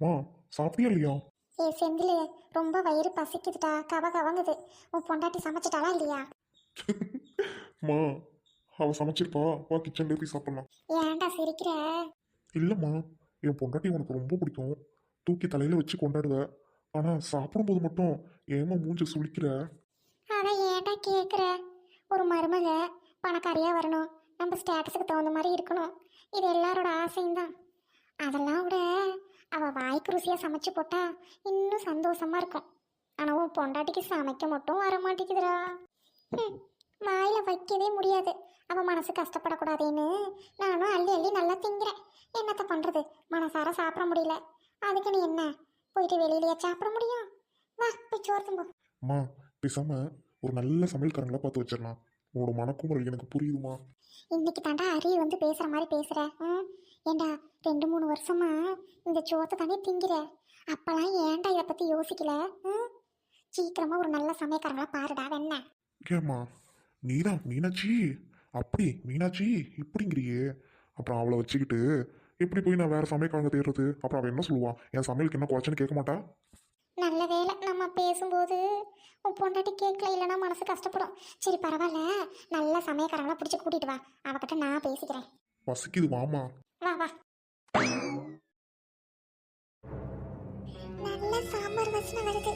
மா சாப்பிட்டியா இல்லையா ஏ செந்தில் ரொம்ப வயிறு பசிக்குதுடா கவ கவங்குது. உன் பொண்டாட்டி சமைச்சிட்டாளா இல்லையா? மா அவ சமைச்சிருப்பா. வா கிச்சன்ல போய் சாப்பிடலாம். ஏன்டா சிரிக்கிற? இல்லைம்மா என் பொண்டாட்டி உனக்கு ரொம்ப பிடிக்கும். தூக்கி தலையில வச்சு கொண்டாடுவ. ஆனா சாப்பிடும்போது மட்டும் ஏமா மூஞ்ச சுளிக்கிற? அதை ஏன்டா கேட்குற ஒரு மருமக பணக்காரியாக வரணும். நம்ம ஸ்டேட்டஸுக்கு தகுந்த மாதிரி இருக்கணும். இது எல்லாரோட ஆசையும் தான். அதெல்லாம் விட அவள் வாய்க்கு ருசியாக சமைச்சு போட்டா இன்னும் சந்தோஷமாக இருக்கும். ஆனால் உன் பொண்டாட்டிக்கு சமைக்க மட்டும் வர மாட்டேங்குதுடா. வாயில் வைக்கவே முடியாது. அவள் மனசு கஷ்டப்படக்கூடாதுன்னு நானும் அள்ளி அள்ளி நல்லா திங்கிறேன். என்னத்த பண்ணுறது மனசார சாப்பிட முடியல. அதுக்கு நீ என்ன? போயிட்டு வெளியிலேயே சாப்பிட முடியும்? வா போய் சோறு தும்பு. அம்மா பேசாம ஒரு நல்ல சமையல்காரங்களா பார்த்து வச்சிடலாம். உன்னோட மனக்குமுறை எனக்கு புரியுதுமா இன்னைக்கு தாண்டா அரிய வந்து பேசுற மாதிரி பேசுற? ஏண்டா ரெண்டு மூணு வருஷமா இந்த சோத்தை தானே திங்கிற? அப்பெல்லாம் ஏன்டா இதை பத்தி யோசிக்கல? சீக்கிரமா ஒரு நல்ல சமயக்காரங்களா பாருடா வெண்ண. ஏம்மா நீதான் மீனாட்சி? அப்படி மீனாட்சி இப்படிங்கிறியே. அப்புறம் அவளை வச்சுக்கிட்டு எப்படி போய் நான் வேற சமையல்காரங்க தேடுறது? அப்புறம் அவன் என்ன சொல்லுவான் என் சமையலுக்கு என்ன குறைச்சுன்னு கேட்க மாட்டா? நல்ல நம்ம பேசும்போது உன் பொண்டாட்டி கேட்கல இல்லைன்னா மனசு கஷ்டப்படும். சரி பரவாயில்ல. நல்ல சமயக்காரங்களா பிடிச்சி கூட்டிட்டு வா. அவகிட்ட நான் பேசிக்கிறேன். பசிக்குது வாமா வா வா. நல்ல சாம்பார் வாசனை வருது.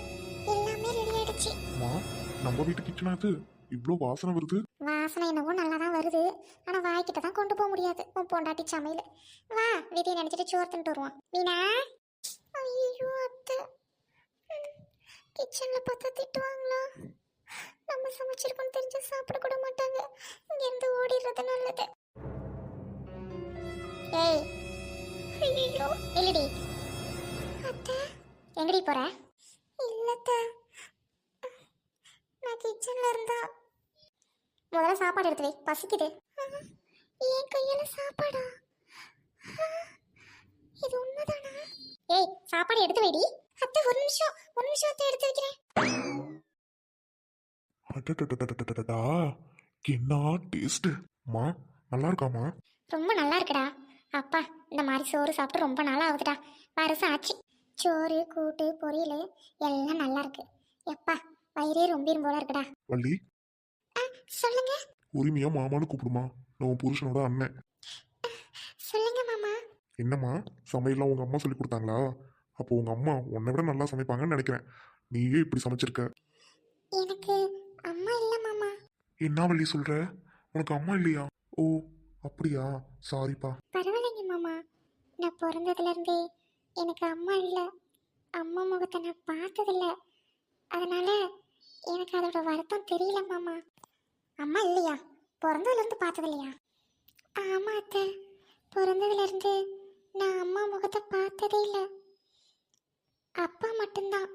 எல்லாமே ரெடி ஆயிடுச்சு. அம்மா நம்ம வீட்டு கிச்சனா இது? இவ்வளோ வாசனை வருது. வாசனை என்னவோ நல்லா தான் வருது. ஆனால் வாய்க்கிட்ட தான் கொண்டு போக முடியாது. உன் பொண்டாட்டி சமையல். வா விதியை நினச்சிட்டு சோறு தின்ட்டு வருவோம். வீணா? ஐயோ அத்தை. கிச்சனில் பார்த்தா திட்டுவாங்களா? நம்ம சமைச்சிருக்கோம் தெரிஞ்சு சாப்பிட கூட மாட்டாங்க. இங்கேருந்து ஓடிடுறது நல்லது. ஏய். ஐயோ இல்லடி. அத்தை. எங்கடி போற? இல்லத்த. நான் கிச்சன்ல இருந்தா. முதல்ல சாப்பாடு எடுத்து வை. பசிக்குது. என் கையில சாப்பாடா? இது உண்மைதானா? ஏய் சாப்பாடு எடுத்து வைடி. அத்தை ஒரு நிமிஷம் ஒரு நிமிஷம் அத்தை எடுத்து வைக்கிறேன். அடடடடடடடடா, என்ன டேஸ்ட் மா நல்லா இருக்காமா ரொம்ப நல்லா இருக்குடா. அப்பா இந்த மாதிரி சோறு சாப்பிட்டு ரொம்ப நாள் ஆகுதுடா. வருஷம் ஆச்சு. சோறு கூட்டு பொரியல் எல்லாம் நல்லா இருக்கு. எப்பா வயிறே ரொம்பிரும் போல இருக்குடா. வள்ளி? சொல்லுங்க. உரிமையா மாமான்னு கூப்பிடுமா. உன் புருஷனோட அண்ணன். சொல்லுங்க மாமா. என்னம்மா? சமையல்லாம் உங்க அம்மா சொல்லி கொடுத்தாங்களா? அப்போ உங்க அம்மா உன்னை விட நல்லா சமைப்பாங்கன்னு நினைக்கிறேன். நீயே இப்படி சமைச்சிருக்க. எனக்கு அம்மா இல்லை மாமா. என்ன வள்ளி சொல்ற? உனக்கு அம்மா இல்லையா? ஓ அப்படியா? சாரிப்பா. பரவாயில்லைங்க மாமா. நான் பிறந்ததுலேருந்தே எனக்கு அம்மா இல்லை. அம்மா முகத்தை நான் பார்த்ததில்ல. அதனால எனக்கு அதோட வருத்தம் தெரியல மாமா. அம்மா இல்லையா? பிறந்ததுலேருந்து பார்த்தது இல்லையா ஆமாம் அத்தை. பிறந்ததுலேருந்து நான் அம்மா முகத்தை பார்த்ததே இல்லை. அப்பா மட்டும்தான்.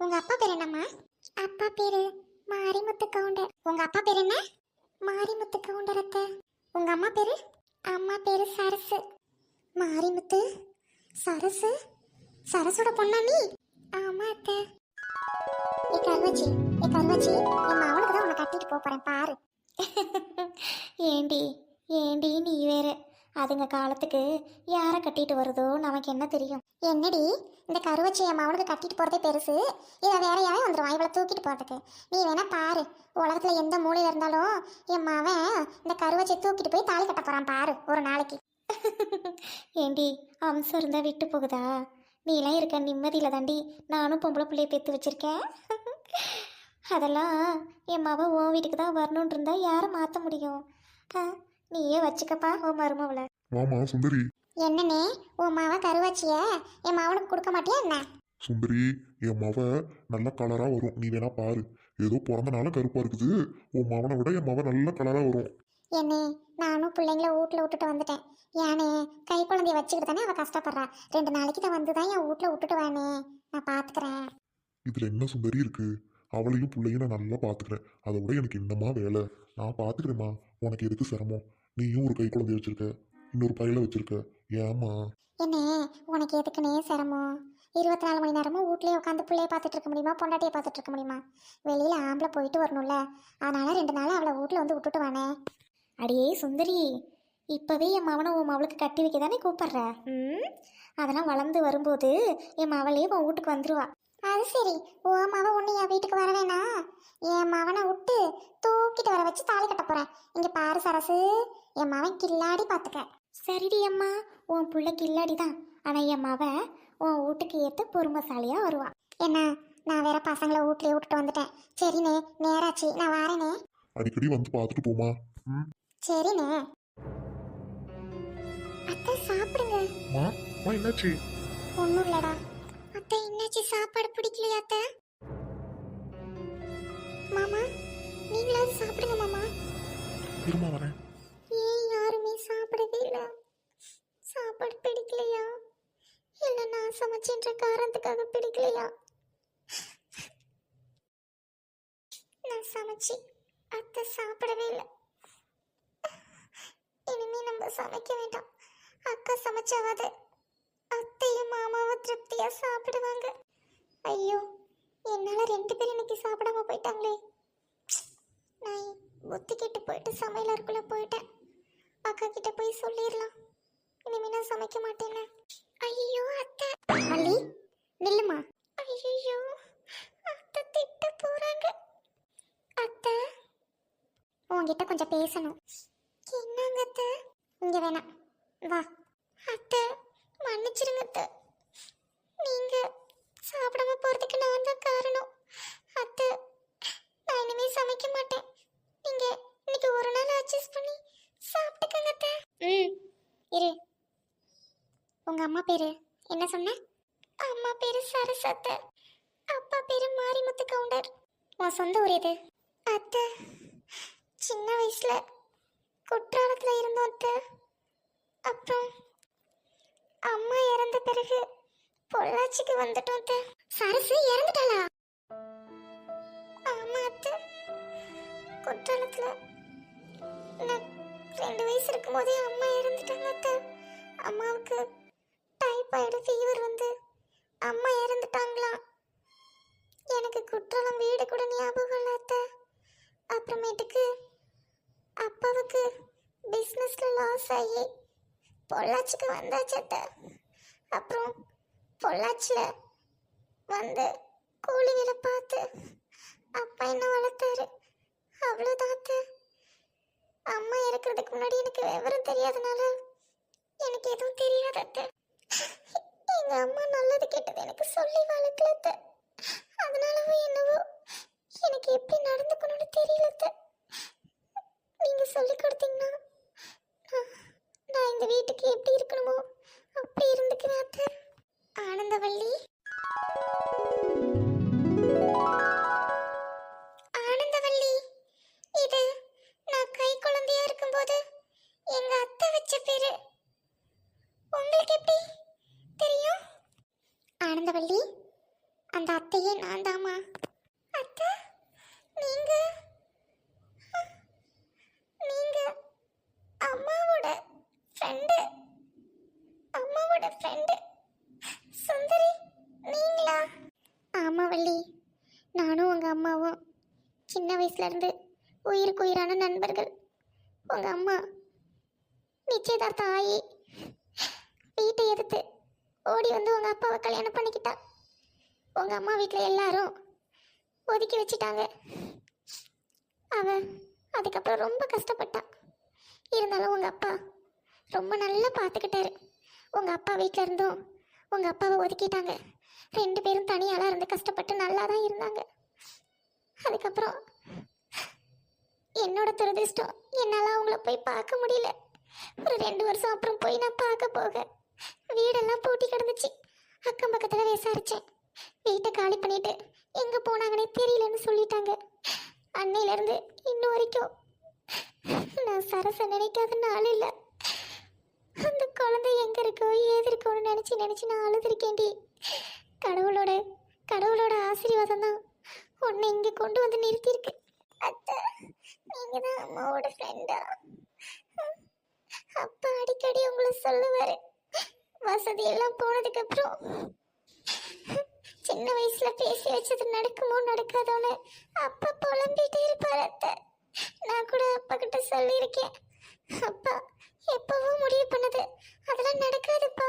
உங்கள் அப்பா பேர் என்னம்மா? அப்பா பேர் மாரிமுத்து கவுண்டர். உங்கள் அப்பா பேர் என்ன? மாரிமுத்து கவுண்டர் அத்தை. உங்கள் அம்மா பேர்? அம்மா பேரு சரசு. மாரிமுத்து? சரசு? சரசோட பொண்ணா நீ? ஆமா அத்தை. ஏ கருவாச்சி ஏ கருவாச்சி என் அவனுக்கு தான் உன்னை கட்டிட்டு போறேன் பாரு. ஏண்டி ஏண்டி நீ வேற. அதுங்க காலத்துக்கு யாரை கட்டிட்டு வருதோ நமக்கு என்ன தெரியும்? என்னடி? இந்த கருவச்சி என் மவனுக்கு கட்டிட்டு போறதே பெருசு. இதை வேற யாரும் வந்துடுவான் இவளை தூக்கிட்டு போறதுக்கு. நீ வேணா பாரு. உலகத்துல எந்த மூலையில இருந்தாலும் என் மவன் இந்த கருவச்சியை தூக்கிட்டு போய் தாலி கட்ட போறான் பாரு ஒரு நாளைக்கு. ஏண்டி அம்சம் இருந்தா விட்டு போகுதா? நீலாம் இருக்க நிம்மதியில தாண்டி நானும் பொம்பளை பிள்ளைய பெற்று வச்சிருக்கேன். அதெல்லாம் என் மவ உன் வீட்டுக்கு தான் வரணும்னு இருந்தா யாரை மாற்ற முடியும். ஆ, நீயே வச்சுக்கப்பா உன் மருமவளை? மாமா சுந்தரி. என்னண்ணே உன் மாவ கருவாச்சிய? என் மாவனுக்கு கொடுக்க மாட்டியா என்ன? சுந்தரி என் மவ நல்ல கலரா வரும். நீ வேணா பாரு. ஏதோ பிறந்தனால கருப்பா இருக்குது. உன் மவனை விட என் மவ நல்ல கலரா வரும். என்னே நானும் பிள்ளைங்கள வீட்டில் விட்டுட்டு வந்துட்டேன். ஏனே கை குழந்தைய வச்சுக்கிட்டு தானே அவள் கஷ்டப்படுறா. ரெண்டு நாளைக்கு தான் வந்து தான் என் வீட்டில் விட்டுட்டு வானே. நான் பார்த்துக்கிறேன் இதுல என்ன சுந்தரி இருக்கு? அவளையும் பிள்ளையும் நான் நல்லா பாத்துக்கிறேன். அதை விட எனக்கு என்னமா வேலை. நான் பாத்துக்கிறேம்மா. உனக்கு எதுக்கு சிரமம்? நீயும் ஒரு கை குழந்தைய வச்சிருக்க. இன்னொரு பையில வச்சிருக்க. ஏமா என்ன உனக்கு எதுக்குனே சிரமம்? இருபத்தி நாலு மணி நேரமும் வீட்லயே உட்காந்து பிள்ளைய பார்த்துட்டு இருக்க முடியுமா? பொண்டாட்டியை பார்த்துட்டு இருக்க முடியுமா? வெளியில் ஆம்பளை போயிட்டு வரணும்ல. அதனால ரெண்டு நாள் அவளை வீட்டில் வந்து விட்டுட்டு வானே. அடியே சுந்தரி இப்போவே என் மவனை உன் மவளுக்கு கட்டி வைக்க தானே கூப்பிட்ற? ம்? அதெல்லாம் வளர்ந்து வரும்போது என் மவளே உன் வீட்டுக்கு வந்துடுவா அது சரி. உன் மவன் ஒன்று என் வீட்டுக்கு வர வேணாம். என் மவனை விட்டு தூக்கிட்டு வர வச்சு தாலி கட்ட போகிறேன் இங்கே பாரு சரசு. என் மவன் கில்லாடி பார்த்துக்க சரிடி அம்மா உன் புள்ள கில்லாடி தான் ஆனால் என் மவன் உன் வீட்டுக்கு ஏற்ற பொறுமைசாலியா வருவா. என்ன நான் வேற பசங்களை வீட்லயே விட்டுட்டு வந்துட்டேன். சரிண்ணே நேராச்சு நான் வரேனே. அடிக்கடி வந்து பார்த்துட்டு போமா ம். சரிண்ணே. அத்தை சாப்பிடுங்க. மா மா என்னாச்சு? ஒன்றும் இல்லடா. அத்தை என்னாச்சு? சாப்பாடு பிடிக்கலையா அத்தை? மாமா நீங்களாவது சாப்பிடுங்க மாமா. இருமா வரேன். யாருமே சாப்பிடவே இல்லை. சாப்பாடு பிடிக்கலையா? இல்லை நான் சமைச்சேன்ற காரணத்துக்காக பிடிக்கலையா? நான் சமைச்சு அத்தை சாப்பிடவே இல்லை. இனிமே நம்ம சமைக்க வேண்டாம். அக்கா சமைச்சாவது அத்தையும் மாமாவும் திருப்தியா சாப்பிடுவாங்க. ஐயோ என்னால ரெண்டு பேரும் இன்னைக்கு சாப்பிடாம போயிட்டாங்களே. நான் ஒத்திக்கிட்டு போயிட்டு சமையலருக்குள்ள போயிட்டேன். அக்கா கிட்ட போய் சொல்லிடலாம் இனிமே நான் சமைக்க மாட்டேன்னு ஐயோ அத்தை. மல்லி நில்லுமா. ஐயோ அத்தை திட்ட போறாங்க. அத்தை. உன்கிட்ட கொஞ்சம் பேசணும். என்னங்க அத்தை? இங்க வேணாம் வா. அத்தை மன்னிச்சிருங்க அத்தை. நீங்க சாப்பிடாம போறதுக்கு நான் தான் காரணம். அத்தை நான் இனிமே சமைக்க மாட்டேன். நீங்க இன்னைக்கு ஒரு நாள் அட்ஜஸ்ட் பண்ணி சாப்பிட்டுக்கங்க அத்தை ம் இரு. உங்க அம்மா பேரு என்ன சொன்ன? அம்மா பேரு சரசத்தை அப்பா பேரு மாரிமுத்து கவுண்டர். உன் சொந்த ஊர் எது? அத்தை சின்ன வயசுல குற்றாலத்தில் இருந்தோம் அத்தை. அப்புறம் அம்மா இறந்த பிறகு பொள்ளாச்சிக்கு வந்துட்டோம் அத்தை. சரசு இறந்துட்டாளா? ஆமா அத்தை. குற்றாலத்தில் ரெண்டு வயசு இருக்கும்போதே அம்மா இறந்துட்டாங்க அத்தை. அம்மாவுக்கு டைஃபாய்டு ஃபீவர் வந்து. அம்மா இறந்துட்டாங்களாம் எனக்கு குற்றாலம் வீடு கூட ஞாபகம் இல்லை அத்தை. அப்புறமேட்டுக்கு அப்பாவுக்கு பிஸ்னஸில் லாஸ் ஆகி பொள்ளாச்சிக்கு வந்தாச்சு அத்தை. அப்புறம் பொள்ளாச்சியில் வந்து கூலி வேலை பார்த்து அப்பா என்ன வளர்த்தாரு? அவ்வளோதான் அத்தை. அம்மா இருக்கிறதுக்கு முன்னாடி எனக்கு விவரம் தெரியாதனால எனக்கு எதுவும் தெரியாது அத்தை. எங்க அம்மா நல்லது கெட்டது எனக்கு சொல்லி வளர்க்கல அத்தை. அதனாலவோ என்னவோ எனக்கு எப்படி நடந்துக்கணும்னு தெரியல அத்தை. நீங்க சொல்லி கொடுத்தீங்கன்னா நான்- இந்த வீட்டுக்கு எப்படி இருக்கணுமோ அப்படி இருந்துக்குவேன் அத்தை. ஆனந்தவள்ளி ஒதுக்கி வச்சிட்டாங்க. அவன் அதுக்கப்புறம் ரொம்ப கஷ்டப்பட்டான் இருந்தாலும் உங்கள் அப்பா ரொம்ப நல்லா பார்த்துக்கிட்டாரு உங்கள் அப்பா வீட்டில் இருந்தும் உங்கள் அப்பாவை ஒதுக்கிட்டாங்க. ரெண்டு பேரும் தனியாளாக இருந்து கஷ்டப்பட்டு நல்லா தான் இருந்தாங்க. அதுக்கப்புறம் என்னோட துரதிர்ஷ்டம் என்னால் அவங்கள போய் பார்க்க முடியல. ஒரு ரெண்டு வருஷம் அப்புறம் போய் நான் பார்க்க போக. வீடெல்லாம் பூட்டி கிடந்துச்சு. அக்கம் பக்கத்தில் விசாரித்தேன் வீட்டை காலி பண்ணிட்டு எங்கே போனாங்கன்னே தெரியலன்னு சொல்லிட்டாங்க. அன்னையிலேருந்து இன்னும் வரைக்கும் நான் சரச நினைக்காத நாள் இல்லை. அந்த குழந்தை எங்கே இருக்கோ ஏது இருக்கோன்னு நினச்சி நினச்சி நான் அழுதுருக்கேன்டி. கடவுளோட கடவுளோட ஆசீர்வாதம் தான் உன்னை இங்கே கொண்டு வந்து நிறுத்தியிருக்கு. அத்தை நீங்கள் தான் அம்மாவோட ஃப்ரெண்டா அப்பா அடிக்கடி உங்களை சொல்லுவார். வசதி எல்லாம் அப்புறம் சின்ன வயசுல பேசி வச்சது நடக்குமோ நடக்காதோன்னு அப்பா புலம்பிட்டே இருப்பாரு அத்தை நான் கூட அப்பா கிட்ட சொல்லியிருக்கேன். அப்பா எப்பவும் முடிவு பண்ணது. அதெல்லாம் நடக்காதுப்பா.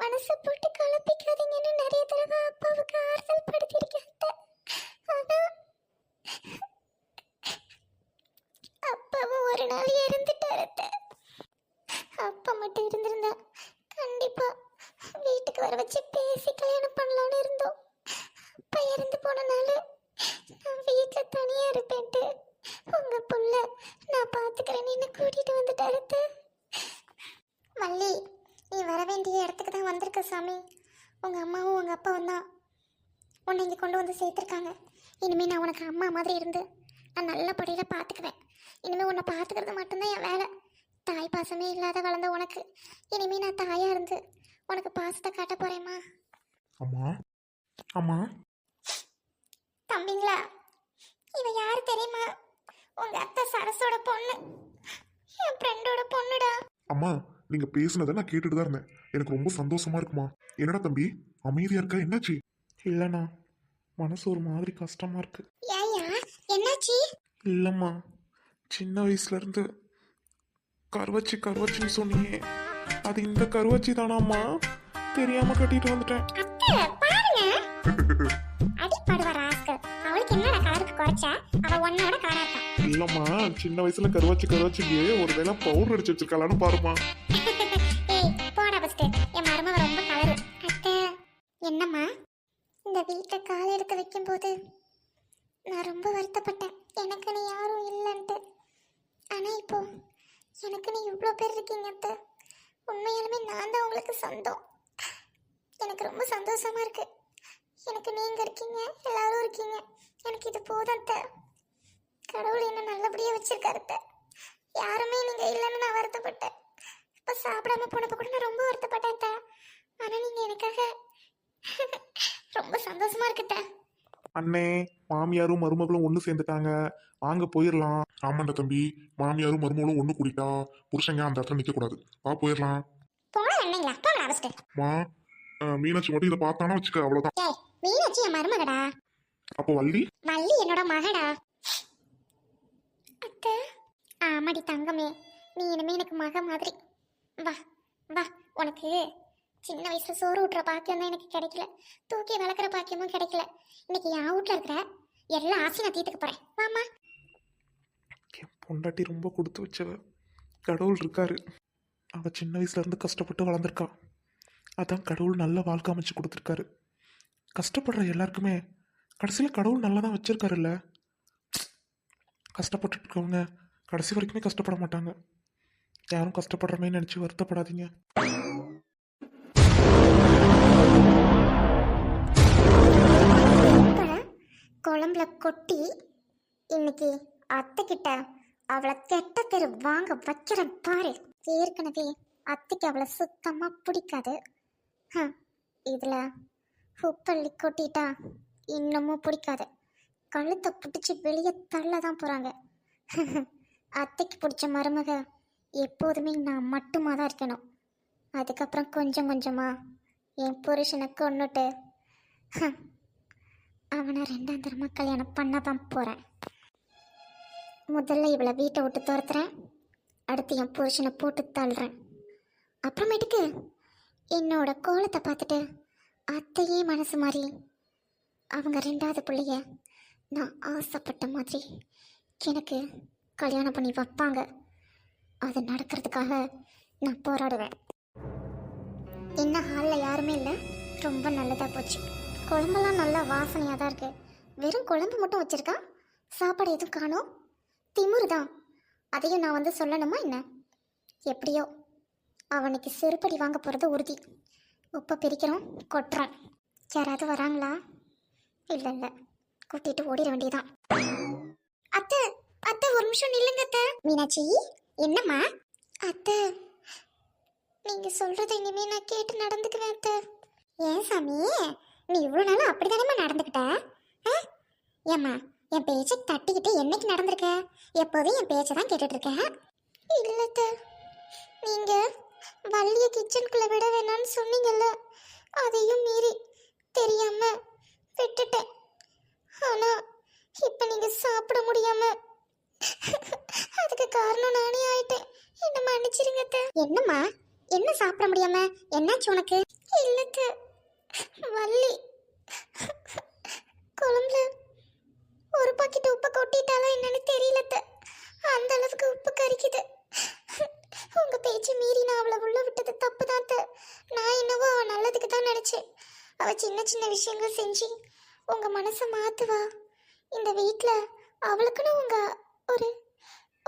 மனசை போட்டு கலப்பிக்காதீங்கன்னு நிறைய தடவை அப்பாவுக்கு ஆறுதல் படுத்திருக்கேன் அத்தை. ஆனா அப்பாவும் ஒரு நாள் இறந்துட்டாரு அத்தை. அப்பா மட்டும் இருந்திருந்தா கண்டிப்பா வீட்டுக்கு வர வச்சு பேசி கல்யாணம் பண்ணலாம்னு இருந்தோம். அப்பா இறந்து போனனால நான் வீட்டில் தனியாக இருப்பேன்ட்டு. உங்கள் புள்ள நான் பார்த்துக்கிறேன்னு என்ன கூட்டிகிட்டு வந்துட்டாரு மல்லி நீ வர வேண்டிய இடத்துக்கு தான் வந்திருக்க சாமி. உங்கள் அம்மாவும் உங்கள் அப்பாவும் தான். உன்னை இங்கே கொண்டு வந்து சேர்த்துருக்காங்க. இனிமேல் நான் உனக்கு அம்மா மாதிரி இருந்து நான் நல்ல படியில் பார்த்துக்குவேன் இனிமேல் உன்னை பார்த்துக்கிறது மட்டும்தான் என் வேலை. தாய் பாசமே இல்லாத வளர்ந்த உனக்கு. இனிமேல் நான் தாயாக இருந்து உனக்கு பாசத்தை காட்ட போகிறேம்மா அம்மா அம்மா. தம்பிங்களா இவ யாரு தெரியுமா? உங்க அத்தை சரசோட பொண்ணு. என் ஃப்ரெண்டோட பொண்ணுடா. அம்மா நீங்க பேசுனதை நான் கேட்டுட்டு தான் இருந்தேன். எனக்கு ரொம்ப சந்தோஷமா இருக்குமா? என்னடா தம்பி அமைதியா இருக்க? என்னாச்சு? இல்லைண்ணா மனசு ஒரு மாதிரி கஷ்டமாக இருக்கு. ஏயா என்னாச்சு? இல்லைம்மா சின்ன வயசுலேருந்து கருவச்சி கருவச்சின்னு சொன்னியே. அது இந்த கருவச்சி தானாம்மா. தெரியாமல் கட்டிட்டு வந்துட்டேன். அத்தை பாருங்க. அடிப்படுவ குறைச்ச அவ உன்னோட கலரா இருக்கா இல்லைம்மா சின்ன வயசுல கருவச்சி கருவச்சிக்கு ஒரு வேளை பவுடர் அடிச்சு வச்சிருக்கலான்னு பாருமா ஏய் போடா ஃபஸ்ட்டு என் மருமக ரொம்ப கலரு அத்தை என்னம்மா? இந்த வீட்டை கால் எடுத்து வைக்கும்போது நான் ரொம்ப வருத்தப்பட்டேன். எனக்கு நீ யாரும் இல்லைன்ட்டு. ஆனால் இப்போ எனக்கு நீ இவ்வளோ பேர் இருக்கீங்க அத்தை. உண்மையாலுமே நான் தான் உங்களுக்கு சொந்தம். எனக்கு ரொம்ப சந்தோஷமா இருக்கு. எனக்கு நீங்க இருக்கீங்க எல்லாரும் இருக்கீங்க. எனக்கு இது போதும் அத்தை. கடவுள் என்ன நல்லபடியா வச்சிருக்காரு அத்தை. யாருமே நீங்க இல்லைன்னு நான் வருத்தப்பட்டேன். இப்போ சாப்பிடாம போனப்ப கூட நான் ரொம்ப வருத்தப்பட்டேன் அத்தை. ஆனா நீங்க எனக்காக ரொம்ப சந்தோஷமா இருக்குத்த அண்ணே மாமியாரும் மருமகளும் ஒன்று சேர்ந்துட்டாங்க. வாங்க போயிடலாம் ஆமாண்டா தம்பி மாமியாரும் மருமகளும் ஒண்ணு கூட்டிட்டா புருஷங்க அந்த இடத்துல நிக்க கூடாது வா போயிடலாம் போன என்னங்களா போன அவஸ்ட்டு மா அஹ், மீனாட்சி மட்டும் இதை பார்த்தானா வச்சுக்க அவ்வளவுதான். ஏய் மீனாட்சி என் மருமகடா. அப்போ வள்ளி? வள்ளி என்னோட மகடா. அத்தை ஆமாடி தங்கமே. நீ இனிமே எனக்கு மக மாதிரி. வா வா உனக்கு சின்ன வயசுல சோறு ஊட்டுற பாக்கியம் தான் எனக்கு கிடைக்கல. தூக்கி வளர்க்குற பாக்கியமும் கிடைக்கல. இன்னைக்கு என் வீட்ல இருக்கிற எல்லா ஆசையும் நான் தீர்த்துக்க போறேன். வாமா என் பொண்டாட்டி ரொம்ப கொடுத்து வச்சவ. கடவுள் இருக்காரு. அவ சின்ன வயசுல இருந்து கஷ்டப்பட்டு வளர்ந்துருக்கா. அதான் கடவுள் நல்ல வாழ்க்கை அமைச்சு கொடுத்துருக்காரு. கஷ்டப்படுற எல்லாருக்குமே கடைசியில் கடவுள் நல்லா தான் வச்சிருக்காருல்ல. கஷ்டப்பட்டு இருக்கவங்க கடைசி வரைக்குமே கஷ்டப்பட மாட்டாங்க. யாரும் கஷ்டப்படுறமே நினச்சி வருத்தப்படாதீங்க. குழம்புல கொட்டி இன்னைக்கு அத்தை கிட்ட அவளை கெட்ட பேர் வாங்க வைக்கிறேன் பாரு. ஏற்கனவே அத்தைக்கு அவளை சுத்தமாக பிடிக்காது. இதில் உப்பள்ளி கொட்டிட்டா இன்னமும் பிடிக்காத. கழுத்தை பிடிச்சி வெளியே தள்ள தான் போகிறாங்க அத்தைக்கு பிடிச்ச மருமக எப்போதுமே நான் மட்டுமாக தான் இருக்கணும். அதுக்கப்புறம் கொஞ்சம் கொஞ்சமா என் புருஷனை கொன்னுட்டு அவனை ரெண்டாம் தரமாக கல்யாணம் பண்ண தான் போகிறேன் முதல்ல இவளை வீட்டை விட்டு துரத்துறேன். அடுத்து என் புருஷனை போட்டு தள்ளுறேன். அப்புறமேட்டுக்கு என்னோட கோலத்தை பார்த்துட்டு அத்தையே மனசு மாறி அவங்க ரெண்டாவது பிள்ளைய நான் ஆசைப்பட்ட மாதிரி எனக்கு கல்யாணம் பண்ணி வைப்பாங்க. அது நடக்கிறதுக்காக நான் போராடுவேன். என்ன ஹாலில் யாருமே இல்லை. ரொம்ப நல்லதாக போச்சு. குழம்பெல்லாம் நல்லா வாசனையாக தான் இருக்குது வெறும் குழம்பு மட்டும் வச்சுருக்கா? சாப்பாடு எதுவும் காணோம்? திமுரு தான். அதையும் நான் வந்து சொல்லணுமா என்ன? எப்படியோ அவனுக்கு செருப்படி வாங்க போகிறது உறுதி. உப்பை பிரிக்கிறோம் கொட்டுறோம். யாராவது வராங்களா? இல்லை இல்லை கூட்டிட்டு ஓடிட வேண்டியதான் அத்தை அத்தை ஒரு நிமிஷம் நில்லுங்க அத்தை. மீனாட்சி என்னம்மா? அத்தை நீங்க சொல்றத இனிமே நான் கேட்டு நடந்துக்குவேன் அத்தை. ஏன் சாமி? நீ இவ்வளோ நாளும் அப்படிதானேம்மா நடந்துக்கிட்ட? ஆ? ஏம்மா என் பேச்சை தட்டிக்கிட்டு என்னைக்கு நடந்திருக்க? எப்போதும் என் பேச்சை தான் கேட்டுட்டு இருக்க இல்லத்த நீங்க வள்ளிய கிச்சனுக்குள்ள விட வேணாம்னு சொன்னீங்கல்ல. அதையும் மீறி தெரியாம விட்டுட்டேன். ஆனா இப்ப நீங்க சாப்பிட முடியாம. அதுக்கு காரணம் நானே ஆயிட்டேன். என்ன மன்னிச்சிருங்க. என்னம்மா? என்ன சாப்பிட முடியாம? என்னாச்சு உனக்கு? இல்லத்த வள்ளி. குழம்புல ஒரு பாக்கெட் உப்பு கொட்டிட்டாலா என்னன்னு தெரியல அத்தை. அந்த அளவுக்கு உப்பு கரிக்குது. உங்க பேச்சு மீறி நான் அவளை உள்ள விட்டது தப்பு தான். நான் என்னவோ அவ நல்லதுக்கு தான் நினைச்சேன். அவ சின்ன சின்ன விஷயங்கள் செஞ்சு மனசை மாற்றுவா இந்த வீட்டில் அவளுக்குன்னு உங்கள் ஒரு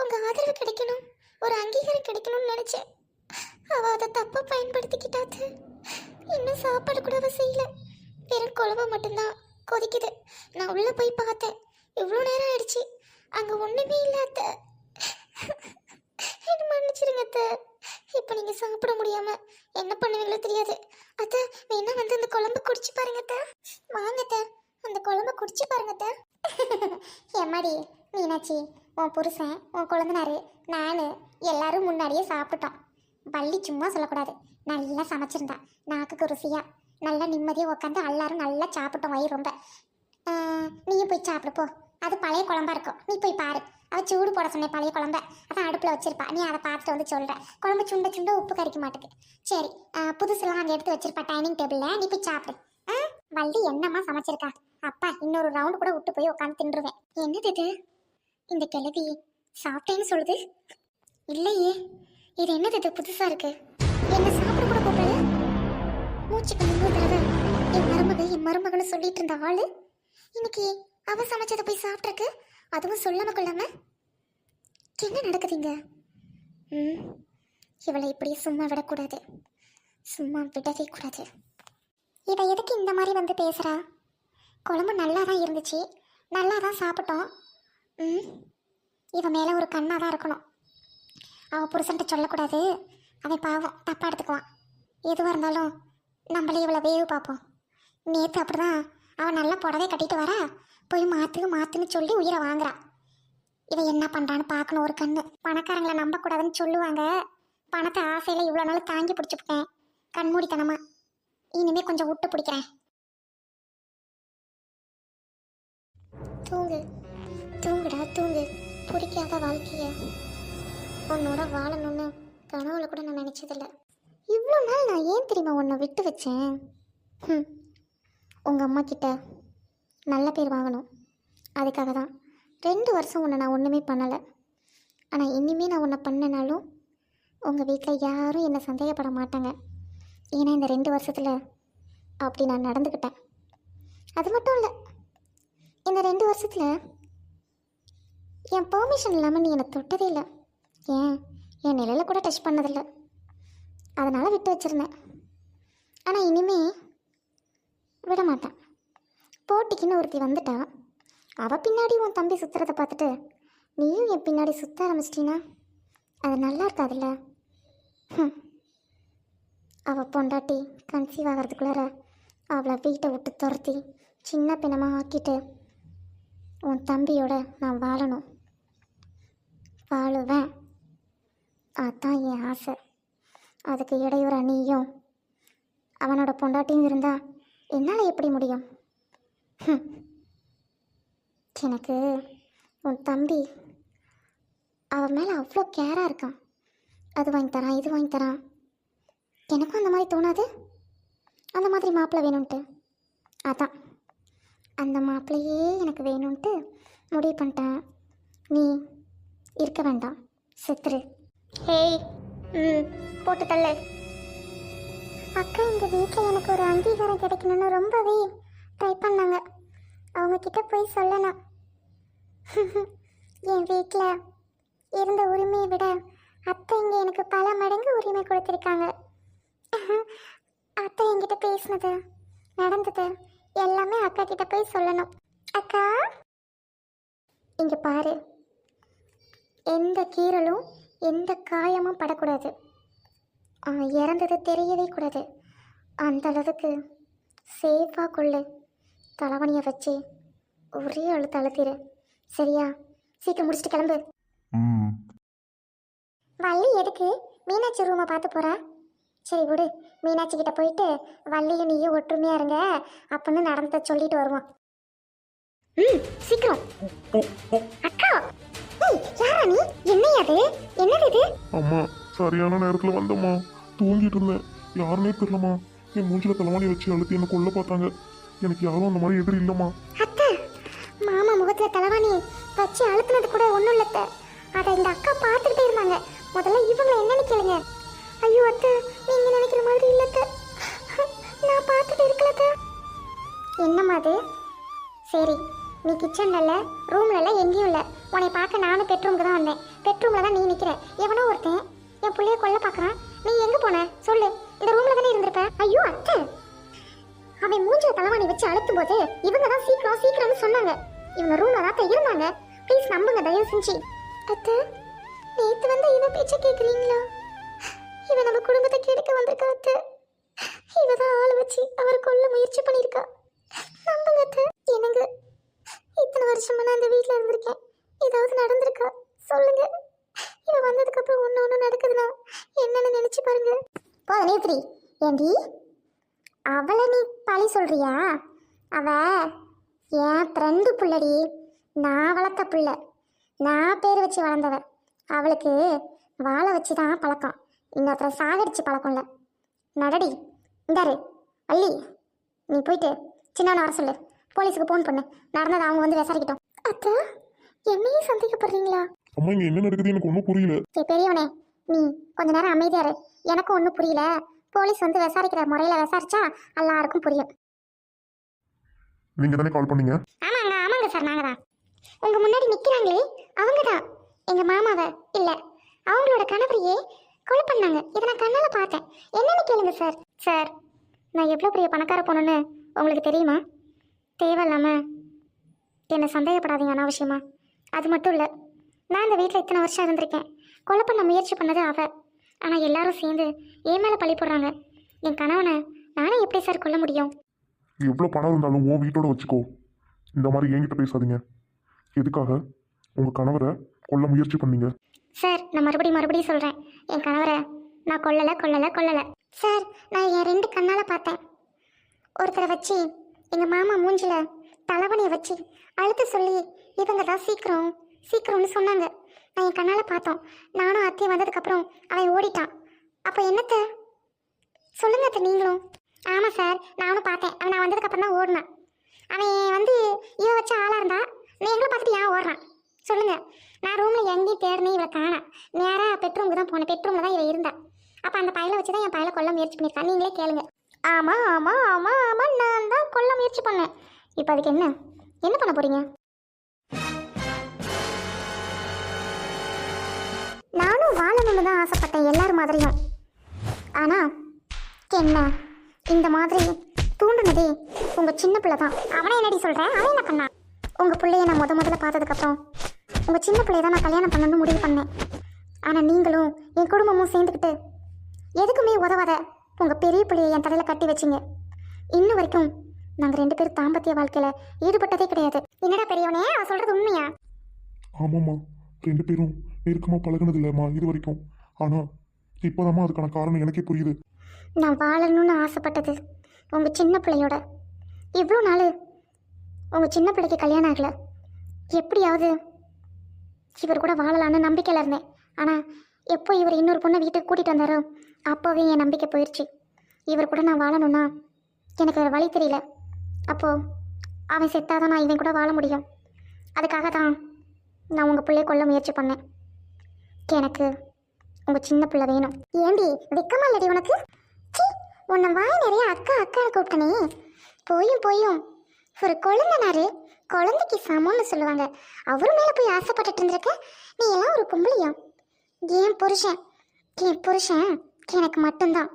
உங்கள் ஆதரவு கிடைக்கணும். ஒரு அங்கீகாரம் கிடைக்கணும்னு நினச்சேன். அவள் அதை தப்பாக பயன்படுத்திக்கிட்டாது. இன்னும் சாப்பாடு கூட அவள் செய்யல. வெறும் குழம்பு மட்டும்தான் கொதிக்குது. நான் உள்ளே போய் பார்த்தேன். இவ்வளோ நேரம் ஆயிடுச்சு. அங்கே ஒன்றுமே இல்லாத என்ன மன்னிச்சிருங்க அத்தை. இப்போ நீங்கள் சாப்பிட முடியாமல் என்ன பண்ணுவீங்களோ தெரியாது. அத்தை வேணா வந்து அந்த குழம்பு குடிச்சு பாருங்க அத்தை. வாங்க அத்தை. அந்த குழம்பு குடிச்சு பாருங்க எம்மாடி மீனாட்சி உன் புருஷன் உன் குழந்தனாரு நான் எல்லாரும் முன்னாடியே சாப்பிட்டுட்டோம் பள்ளி சும்மா சொல்லக்கூடாது. நல்லா சமைச்சிருந்தா நாக்குக்கு ருசியா. நல்லா நிம்மதியாக உட்காந்து எல்லாரும் நல்லா சாப்பிட்டோம் வயிறு ரொம்ப. நீயும் போய் சாப்பிடு போ. அது பழைய குழம்பா இருக்கும். நீ போய் பாரு. அவ சூடு போட சொன்னேன் பழைய குழம்ப. அதான் அடுப்பில் வச்சிருப்பா. நீ அதை பார்த்துட்டு வந்து சொல்கிற குழம்பு சுண்ட சுண்ட உப்பு கறிக்க மாட்டேங்குது சரி ஆஹ், புதுசுலாம் அங்கே எடுத்து வச்சிருப்பா டைனிங் டேபிளில். நீ போய் சாப்பிடு. வள்ளி என்னம்மா சமைச்சிருக்கா? அப்பா இன்னொரு ரவுண்டு கூட விட்டு போய் உட்காந்து தின்றுவேன். என்னது இது? இந்த கிழவி சாப்பிட்டேன்னு சொல்லுது? இல்லையே. இது என்னது இது? புதுசா இருக்கு. என்ன சாப்பிட கூட கூப்பிடல? மூச்சுக்கு முன்னூறு தடவை என் மருமக என் மருமகன்னு சொல்லிட்டு இருந்த ஆளு? இன்னைக்கு அவ சமைச்சதை போய் சாப்பிட்ருக்கு அதுவும் சொல்லாம கொள்ளாம? என்ன நடக்குதுங்க ம் இவளை இப்படியே சும்மா விடக்கூடாது. சும்மா விடவே கூடாது. இவன் எதுக்கு இந்த மாதிரி வந்து பேசுகிறா குழம்பு நல்லா தான் இருந்துச்சு. நல்லா தான் சாப்பிட்டோம். ம் இவன் மேலே ஒரு கண்ணாக தான் இருக்கணும். அவன் புருஷன்ட்ட சொல்லக்கூடாது. அவன் பாவம் தப்பாக எடுத்துக்குவான். எதுவாக இருந்தாலும் நம்மளே இவ்வளோ வேவு பார்ப்போம். நேற்று அப்படிதான். அவன் நல்லா புடவை கட்டிட்டு வரா. போய் மாற்று மாற்றுன்னு சொல்லி உயிரை வாங்குறா. இவன் என்ன பண்ணுறான்னு பார்க்கணும் ஒரு கண்ணு. பணக்காரங்களை நம்பக்கூடாதுன்னு சொல்லுவாங்க. பணத்தை ஆசையில் இவ்வளோ நாள் தாங்கி பிடிச்சிருக்கேன் கண்மூடித்தனமாக இனிமே கொஞ்சம் விட்டு பிடிக்கிறேன். தூங்கு. தூங்குடா தூங்கு. பிடிக்காத வாழ்க்கைய. உன்னோட வாழணும்னு கனவுல கூட நான் நினச்சதில்ல. இவ்வளோ நாள் நான் ஏன் தெரியுமா உன்னை விட்டு வச்சேன்? ம் உங்கள் அம்மா கிட்ட நல்ல பேர் வாங்கணும். அதுக்காக தான். ரெண்டு வருஷம் உன்னை நான் ஒன்றுமே பண்ணலை. ஆனால் இனிமேல் நான் உன்னை பண்ணனாலும் உங்கள் வீட்டில் யாரும் என்னை சந்தேகப்பட மாட்டாங்க. ஏன்னா இந்த ரெண்டு வருஷத்தில் அப்படி நான் நடந்துக்கிட்டேன். அது மட்டும் இல்லை இந்த ரெண்டு வருஷத்தில் என் பெர்மிஷன் இல்லாமல் நீ என்னை தொட்டதே இல்லை. ஏன்? என் நிலையில் கூட டச் பண்ணதில்லை. அதனால் விட்டு வச்சிருந்தேன். ஆனால் இனிமே விட மாட்டேன். போட்டிக்குன்னு ஒருத்தி வந்துட்டா அவள் பின்னாடி உன் தம்பி சுற்றுறத பார்த்துட்டு நீயும் என் பின்னாடி சுற்ற ஆரம்பிச்சிட்டினா அது நல்லா இருக்காதுல்ல? ம் அவள் பொண்டாட்டி கன்சீவ் ஆகிறதுக்குள்ளார அவளை வீட்டை விட்டு துரத்தி சின்ன பிணமாக ஆக்கிட்டு உன் தம்பியோட நான் வாழணும். வாழுவேன். அதான் என் ஆசை. அதுக்கு இடையூற நீயும்? அவனோட பொண்டாட்டியும் இருந்தால் என்னால் எப்படி முடியும்? எனக்கு உன் தம்பி அவன் மேலே அவ்வளோ கேராக இருக்கான். அது வாங்கி தரான் இது வாங்கி தரான். எனக்கும் அந்த மாதிரி தோணாது. அந்த மாதிரி மாப்பிள்ளை வேணும்ன்ட்டு. அதான். அந்த மாப்பிள்ளையே எனக்கு வேணும்ன்ட்டு முடிவு பண்ணிட்டேன். நீ இருக்க வேண்டாம். செத்துரு. ஹேய். ம் போட்டு தள்ளு. அக்கா இந்த வீட்டில் எனக்கு ஒரு அங்கீகாரம் கிடைக்கணும்னு ரொம்பவே ட்ரை பண்ணாங்க. அவங்க கிட்ட போய் சொல்லணும் என் வீட்டில் இருந்த உரிமையை விட அத்தை இங்கே எனக்கு பல மடங்கு உரிமை கொடுத்துருக்காங்க. அத்தை என்கிட்ட பேசினது நடந்தது எல்லாமே அக்கா கிட்ட போய் சொல்லணும். அக்கா? இங்க பாரு. எந்த கீறலும் எந்த காயமும் படக்கூடாது. இறந்தது தெரியவே கூடாது. அந்த அளவுக்கு சேஃபாக கொள்ளு. தலைவணியை வச்சு ஒரே அழுத்த அழுத்திரு சரியா? சீக்கிரம் முடிச்சுட்டு கிளம்பு. வள்ளி எதுக்கு? மீனாட்சி ரூமை பார்த்து போறா? சரி விடு. மீனாட்சி கிட்ட போயிட்டு வள்ளியும் நீயும் ஒற்றுமையா இருங்க. அப்படின்னு நடந்ததை சொல்லிட்டு வருவோம். ம் சீக்கிரம். அக்கா. ஏய் யாரா நீ? என்னையா அது? என்னது இது? அம்மா சரியான நேரத்தில் வந்தம்மா. தூங்கிட்டு இருந்தேன். யாருனே தெரியலம்மா. என் மூஞ்சில தலைவாணி வச்சு அழுத்தி என்ன கொல்ல பார்த்தாங்க. எனக்கு யாரும் அந்த மாதிரி எதிரி இல்லைம்மா. அத்தை மாமா முகத்துல தலைவாணி வச்சு அழுத்துனது கூட ஒண்ணும் இல்ல அதை இந்த அக்கா பார்த்துக்கிட்டே இருந்தாங்க. முதல்ல இவங்களை என்னன்னு கேளுங்க. ஐயோ அத்தை நீங்க நினைக்கிற மாதிரி இல்லத்த நான் பார்த்துட்டு இருக்கலத்த என்னம்மா அது? சரி நீ கிச்சன்ல இல்ல ரூம்ல இல்ல எங்கேயும் இல்ல. உன்னை பார்க்க நானும் பெட்ரூமுக்கு தான் வந்தேன். பெட்ரூம்ல தான் நீ நிக்கிற. எவனோ ஒருத்தன் என் பிள்ளைய கொல்ல பார்க்குறான். நீ எங்க போன? சொல்லு. இந்த ரூம்ல தானே இருந்திருப்ப? ஐயோ அத்தை. அவன் மூஞ்சில தலைவாணி வச்சு அழுத்தும் போது இவங்க தான் சீக்கிரம் சீக்கிரம்னு சொன்னாங்க. இவங்க ரூம்ல தான் இருந்தாங்க. ப்ளீஸ் நம்புங்க தயவு செஞ்சு. அத்தை நேத்து வந்து இவன் பேச்ச கேக்குறீங்களா? இவன் நம்ம குடும்பத்தை கெடுக்க வந்திருக்கா அத்தை. இவ தான் ஆளை வச்சு அவரை கொல்ல முயற்சி பண்ணியிருக்கா. நம்புங்க அத்தை. என்னங்க? இத்தனை வருஷமா நான் இந்த வீட்டில் இருந்திருக்கேன். ஏதாவது நடந்திருக்கா? சொல்லுங்க. இவ வந்ததுக்கு அப்புறம் ஒன்று ஒன்று நடக்குதுன்னா என்னன்னு நினைச்சு பாருங்க. போ நேத்ரி ஏண்டி? அவளை நீ பழி சொல்றியா? அவ என் ஃப்ரெண்டு புள்ளடி. நான் வளர்த்த புள்ள. நான் பேர் வச்சு வளர்ந்தவ. அவளுக்கு வாழை வச்சு தான் பழக்கம். இன்னொருத்தரை சாகடிச்சு பழக்கம் இல்லை நடடி இந்தாரு அள்ளி நீ போயிட்டு சின்னவனை வர சொல்லு. போலீஸுக்கு ஃபோன் பண்ணு. நடந்ததை அவங்க வந்து விசாரிக்கட்டும். அத்தா என்னையும் சந்தேகப்படுறீங்களா? அம்மா இங்க என்ன நடக்குது எனக்கு ஒன்றும் புரியல. சரி பெரியவனே நீ கொஞ்ச நேரம் அமைதியா இரு. எனக்கும் ஒன்றும் புரியல. போலீஸ் வந்து விசாரிக்கிற முறையில் விசாரிச்சா எல்லாருக்கும் புரியும். நீங்க தானே கால் பண்ணீங்க? ஆமாங்க ஆமாங்க சார் நாங்கள் தான் உங்கள் முன்னாடி நிற்கிறாங்களே அவங்க தான் எங்கள் மாமாவை இல்லை அவங்களோட கணவரையே கொலை பண்ணாங்க. இதை நான் கண்ணால் பார்த்தேன். என்னன்னு கேளுங்க சார் சார் நான் எவ்வளோ பெரிய பணக்கார பொண்ணுன்னு உங்களுக்கு தெரியுமா? தேவையில்லாமல் என்னை சந்தேகப்படாதீங்க அனாவசியமா. அது மட்டும் இல்லை நான் இந்த வீட்டில் இத்தனை வருஷம் இருந்திருக்கேன். கொலை பண்ண முயற்சி பண்ணது அவ. ஆனால் எல்லாரும் சேர்ந்து என் மேலே பழி போடுறாங்க. என் கணவனை நானே எப்படி சார் கொல்ல முடியும்? எவ்வளோ பணம் இருந்தாலும் ஓ வீட்டோட வச்சுக்கோ. இந்த மாதிரி என்கிட்ட பேசாதீங்க. எதுக்காக? உங்கள் கணவரை கொல்ல முயற்சி பண்ணீங்க. சார் நான் மறுபடியும் மறுபடியும் சொல்கிறேன் என் கணவரை நான் கொல்லலை கொல்லலை கொல்லலை. சார் நான் என் ரெண்டு கண்ணால் பார்த்தேன். ஒருத்தரை வச்சு எங்கள் மாமா மூஞ்சில தலைவணியை வச்சு அழுத்த சொல்லி இவங்க தான் சீக்கிரம் சீக்கிரம்னு சொன்னாங்க. நான் என் கண்ணால் பார்த்தோம். நானும் அத்தையும் வந்ததுக்கப்புறம் அவன் ஓடிட்டான். அப்போ என்னத்த? சொல்லுங்க அத்தை நீங்களும். ஆமாம் சார் நானும் பார்த்தேன். அவன் நான் வந்ததுக்கப்புறம் தான் ஓடினான். அவன் வந்து இவன் வச்ச ஆளாக இருந்தா நீ எங்களை பார்த்துட்டு ஏன் ஓடுறான்? சொல்லுங்க. நான் ரூமில் எங்கேயும் தேடினே இவளை காணேன் நேராக பெட்ரூமுக்கு தான் போனேன். பெட்ரூமில் தான் இவ இருந்தா. அப்போ அந்த பையலை வச்சு தான் என் பையலை கொல்ல முயற்சி பண்ணியிருக்கான் நீங்களே கேளுங்க. ஆமாம் ஆமாம் ஆமாம் ஆமாம் நான் தான் கொல்ல முயற்சி பண்ணேன். இப்போ அதுக்கு என்ன? என்ன பண்ண போறீங்க? நானும் வாழணும்னு தான் ஆசைப்பட்டேன் எல்லார் மாதிரியும். ஆனால் என்ன? இந்த மாதிரி தூண்டுனதே உங்கள் சின்ன பிள்ளை தான். அவனை என்னடி சொல்கிறேன் அவன் என்ன பண்ணான் உங்கள் பிள்ளைய நான் முத முதல்ல பார்த்ததுக்கப்புறம் உங்கள் சின்ன பிள்ளைய தான் நான் கல்யாணம் பண்ணணும்னு முடிவு பண்ணேன். ஆனால் நீங்களும் என் குடும்பமும் சேர்ந்துக்கிட்டு எதுக்குமே உதவாத உங்கள் பெரிய பிள்ளைய என் தலையில் கட்டி வச்சிங்க. இன்ன வரைக்கும் நாங்கள் ரெண்டு பேரும் தாம்பத்திய வாழ்க்கையில் ஈடுபட்டதே கிடையாது. என்னடா பெரியவனே அவன் சொல்கிறது உண்மையா? ஆமாம்மா. ரெண்டு பேரும் நெருக்கமாக பழகுனது இல்லைம்மா இது வரைக்கும். ஆனால் இப்போதாம்மா அதுக்கான காரணம் எனக்கே புரியுது. நான் வாழணும்னு ஆசைப்பட்டது உங்கள் சின்ன பிள்ளையோட. இவ்வளோ நாள் உங்கள் சின்ன பிள்ளைக்கு கல்யாணம் ஆகலை. எப்படியாவது இவர் கூட வாழலான்னு நம்பிக்கையில் இருந்தேன். ஆனால் எப்போ இவர் இன்னொரு பொண்ணை வீட்டுக்கு கூட்டிகிட்டு வந்தாரோ அப்போவே என் நம்பிக்கை போயிடுச்சு இவர் கூட நான் வாழணும்னா எனக்கு வேறு வழி தெரியல. அப்போது அவன் செத்தாதான் நான் இவன் கூட வாழ முடியும். அதுக்காக தான் நான் உங்கள் பிள்ளைய கொல்ல முயற்சி பண்ணேன். எனக்கு உங்கள் சின்ன பிள்ளை வேணும். ஏண்டி வெக்கமா இல்லடி உனக்கு? சீ உன்னை வாய் நிறைய அக்கா அக்கா கூப்பிட்டனே. போயும் போயும். ஒரு கொழுந்தனாரு குழந்தைக்கு சமம்னு சொல்லுவாங்க. அவரு மேலே போய் ஆசைப்பட்டுட்டு இருந்திருக்க? நீ எல்லாம் ஒரு பொம்பளையா? என் புருஷன்? என் புருஷன்? எனக்கு மட்டும்தான்.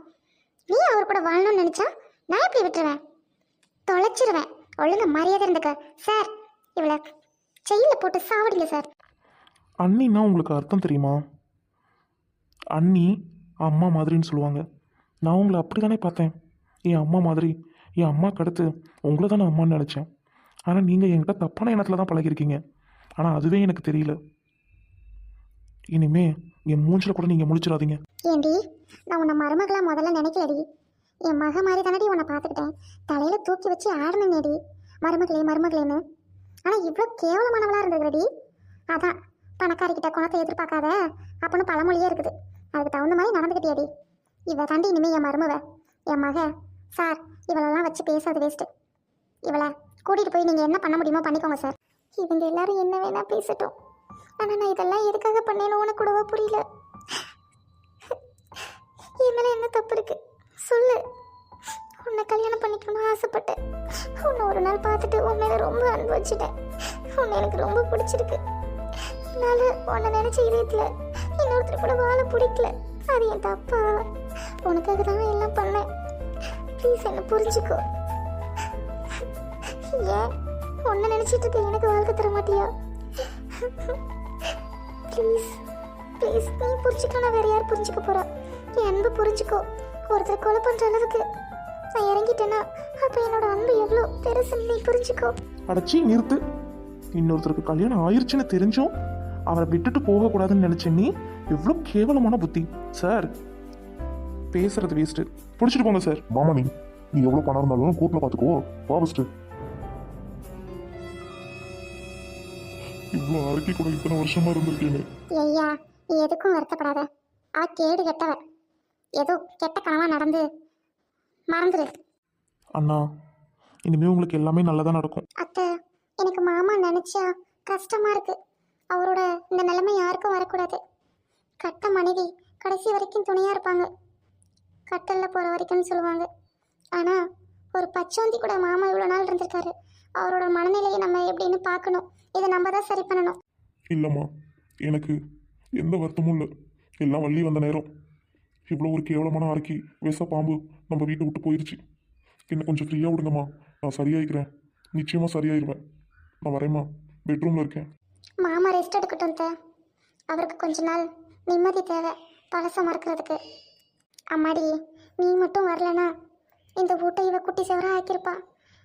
நீ அவர் கூட வாழணும்னு நினைச்சா நான் எப்படி விட்டுருவேன்? தொலைச்சிருவேன். ஒழுங்கா மரியாதை இருந்துக்க. சார் இவளை செயலில் போட்டு சாவடிங்க சார். அண்ணின்னா உங்களுக்கு அர்த்தம் தெரியுமா? அண்ணி அம்மா மாதிரின்னு சொல்லுவாங்க. நான் உங்களை அப்படி தானே பார்த்தேன். என் அம்மா மாதிரி என் அம்மாக்கு அடுத்து உங்களை தானே அம்மான்னு நினச்சேன். ஆனால் நீங்கள் என்கிட்ட தப்பான எண்ணத்தில் தான் பழகிருக்கீங்க ஆனால் அதுவே எனக்கு தெரியல. இனிமே என் மூஞ்சில் கூட நீங்கள் முழிச்சிடாதீங்க. ஏண்டி நான் உன்னை மருமகளாக முதல்ல நினைக்கலடி. என் மக மாதிரி தானடி உன்னை பார்த்துக்கிட்டேன். தலையில் தூக்கி வச்சு ஆடினேடி மருமகளே மருமகளேன்னு. ஆனால் இவ்வளோ கேவலமானவளாக இருந்ததுடி அதான் பணக்காரிக்கிட்ட குணத்தை எதிர்பார்க்காத அப்படின்னு பழமொழியே இருக்குது. அதுக்கு தகுந்த மாதிரி நடந்துக்கிட்டியாடி. இவ தாண்டி இனிமேல் என் மருமவ என் மக சார் இவளெல்லாம் வச்சு பேசுறது வேஸ்ட்டு இவளை கூட்டிகிட்டு போய் நீங்கள் என்ன பண்ண முடியுமோ பண்ணிக்கோங்க சார். இவங்க எல்லாரும் என்ன வேணால் பேசட்டும். ஆனால் நான் இதெல்லாம் எதுக்காக பண்ணேன்னு உனக்கு கூடவா புரியல? என் மேலே என்ன தப்பு இருக்கு? சொல்லு. உன்னை கல்யாணம் பண்ணிக்கணும்னு ஆசைப்பட்டேன். உன்னை ஒரு நாள் பார்த்துட்டு உன் மேலே ரொம்ப அன்பு வச்சுட்டேன். உன்னை எனக்கு ரொம்ப பிடிச்சிருக்கு. என்னால் உன்னை நினச்ச இதயத்தில் இன்னொருத்தர் கூட வாழ பிடிக்கல. அது என் தப்பா? உனக்காக தான் எல்லாம் பண்ணேன். ப்ளீஸ் என்னை புரிஞ்சுக்கோ. ஏன் உன்னை நினச்சிட்டு இருக்க எனக்கு வாழ்க்கை தர மாட்டியா? ப்ளீஸ் ப்ளீஸ் நீ புரிஞ்சுக்கலாம் வேற யார் புரிஞ்சுக்க போறா? என் அன்பு புரிஞ்சுக்கோ. ஒருத்தர் கொலை பண்ற அளவுக்கு நான் இறங்கிட்டேன்னா அப்ப என்னோட அன்பு எவ்வளோ பெருசுன்னு நீ புரிஞ்சுக்கோ. அடைச்சி நிறுத்து. இன்னொருத்தருக்கு கல்யாணம் ஆயிருச்சுன்னு தெரிஞ்சும் அவரை விட்டுட்டு போகக்கூடாதுன்னு நினைச்ச நீ எவ்வளோ கேவலமான புத்தி. சார் பேசுறது வேஸ்ட்டு பிடிச்சிட்டு போங்க சார். மாமா நீ நீ எவ்வளோ பணம் இருந்தாலும் கோர்ட்டில் பார்த்துக்கோ. வா ஃபஸ்ட்டு இவ்வளோ அறிக்கை கூட இத்தனை வருஷமா இருந்திருக்கீங்க. ஐயா நீ எதுக்கும் வருத்தப்படாத. அவ கேடு கெட்டவ ஏதோ கெட்ட கனவா நடந்து மறந்துரு. அண்ணா இனிமேல் உங்களுக்கு எல்லாமே நல்லதாக நடக்கும். அத்தை எனக்கு மாமா நினைச்சா கஷ்டமா இருக்கு. அவரோட இந்த நிலைமை யாருக்கும் வரக்கூடாது. கட்ட மனைவி கடைசி வரைக்கும் துணையா இருப்பாங்க. கட்டல்ல போற வரைக்கும்னு சொல்லுவாங்க. ஆனா ஒரு பச்சோந்தி கூட மாமா இவ்வளோ நாள் இருந்திருக்காரு. அவரோட மனநிலையை நம்ம எப்படின்னு பார்க்கணும். இதை நம்ம தான் சரி பண்ணணும். இல்லைம்மா எனக்கு எந்த வருத்தமும் இல்லை. எல்லாம் வள்ளி வந்த நேரம். இவ்வளோ ஒரு கேவலமான அறிக்கை விஷ பாம்பு நம்ம வீட்டை விட்டு போயிருச்சு. என்ன கொஞ்சம் ஃப்ரீயாக விடுங்கம்மா. நான் சரியாயிக்கிறேன். நிச்சயமாக சரியாயிருவேன். நான் வரேம்மா. பெட்ரூமில் இருக்கேன். மாமா ரெஸ்ட் எடுக்கட்டும் தே அவருக்கு கொஞ்ச நாள் நிம்மதி தேவை. பழச மறக்கிறதுக்கு. அம்மாடி நீ மட்டும் வரலனா இந்த வீட்டை இவ குட்டி செவராக ஆக்கியிருப்பா.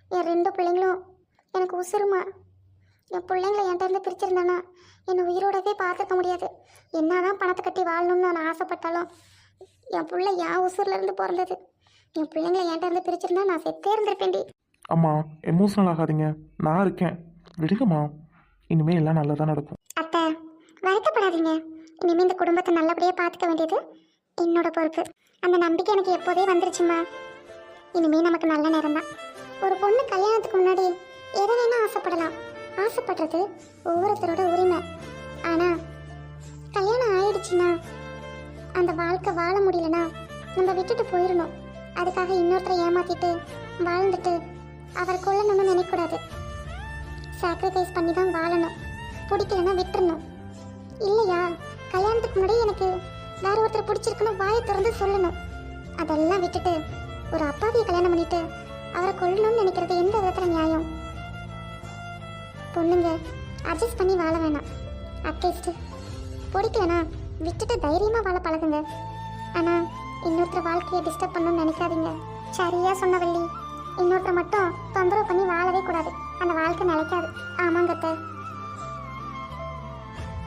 என் ரெண்டு பிள்ளைங்களும் எனக்கு உசுருமா? என் பிள்ளைங்களை என்கிட்ட இருந்து பிரிச்சிருந்தானா என்னை உயிரோடவே பார்த்துக்க முடியாது. என்னதான் பணத்தை கட்டி வாழணும்னு நான் ஆசைப்பட்டாலும் என் பிள்ளை என் உசுர்ல இருந்து பிறந்தது. என் பிள்ளைங்களை என்கிட்ட இருந்து பிரிச்சிருந்தா நான் செத்தே இருந்திருப்பேன்டி அம்மா எமோஷனல் ஆகாதீங்க. நான் இருக்கேன். விடுங்கம்மா. இனிமேல் எல்லாம் நல்லதாக நடக்கும். அத்தை வருத்தப்படாதீங்க. இனிமே இந்த குடும்பத்தை நல்லபடியாக பார்த்துக்க வேண்டியது என்னோட பொறுப்பு. அந்த நம்பிக்கை எனக்கு எப்போதே வந்துருச்சுமா இனிமே நமக்கு நல்ல நேரம் தான் ஒரு பொண்ணு கல்யாணத்துக்கு முன்னாடி எதை வேணா ஆசைப்படலாம்? ஆசைப்படுறது ஒவ்வொருத்தரோட உரிமை. ஆனால் கல்யாணம் ஆயிடுச்சுன்னா அந்த வாழ்க்கை வாழ முடியலனா நம்ம விட்டுட்டு போயிடணும் அதுக்காக இன்னொருத்தரை ஏமாத்திட்டு வாழ்ந்துட்டு அவர் கொல்லணும்னு நினைக்கக்கூடாது. சாக்ரிஃபைஸ் பண்ணி தான் வாழணும். பிடிக்கலன்னா விட்டுறணும். இல்லையா? கல்யாணத்துக்கு முன்னாடி எனக்கு வேற ஒருத்தர் பிடிச்சிருக்குன்னு வாயை திறந்து சொல்லணும். அதெல்லாம் விட்டுட்டு ஒரு அப்பாவியை கல்யாணம் பண்ணிட்டு அவரை கொல்லணும்னு நினைக்கிறது எந்த விதத்தில் நியாயம்? பொண்ணுங்க. அட்ஜஸ்ட் பண்ணி வாழ வேணாம். அட்லீஸ்ட் பிடிக்கலனா விட்டுட்டு தைரியமாக வாழ பழகுங்க. ஆனால் இன்னொருத்தர் வாழ்க்கையை டிஸ்டர்ப் பண்ணணும்னு நினைக்காதீங்க. சரியா சொன்ன வள்ளி. இன்னொருத்தர் மட்டும் தொந்தரவு பண்ணி வாழவே கூடாது. அந்த வாழ்க்கை நிலைக்காது. ஆமாங்கத்தை